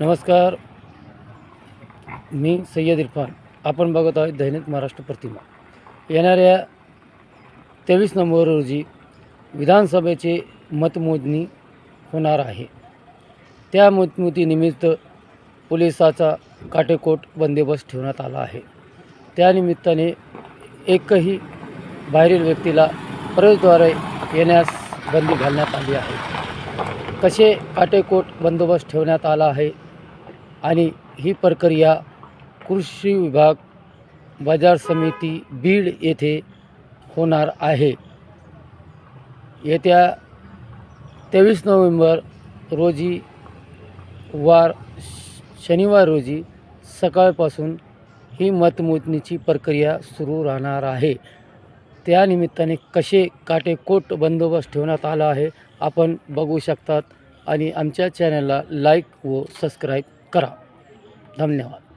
नमस्कार. मी सय्यद इरफान. आपण बघत आहोत दैनिक महाराष्ट्र प्रतिमा. येणाऱ्या तेवीस नोव्हेंबर रोजी विधानसभेचे मतमोजणी होणार आहे. त्या मतमोजणीनिमित्त पोलिसाचा काटेकोट बंदोबस्त ठेवण्यात आला आहे. त्यानिमित्ताने एकही बाहेरील व्यक्तीला प्रवेशद्वारे येण्यास बंदी घालण्यात आली आहे. कसे काटेकोट बंदोबस्त ठेवण्यात आला आहे आणि ही प्रक्रिया कृषी विभाग बाजार समिती बीड येथे होणार आहे. येत्या तेवीस नोव्हेंबर रोजी वार श- शनिवार रोजी सकाळपासून ही मतमोजणीची प्रक्रिया सुरू राहणार आहे. त्यानिमित्ताने कसे काटेकोट बंदोबस्त ठेवण्यात आला आहे आपण बघू शकतात. आणि आमच्या चॅनलला लाईक व सबस्क्राईब करा. धन्यवाद.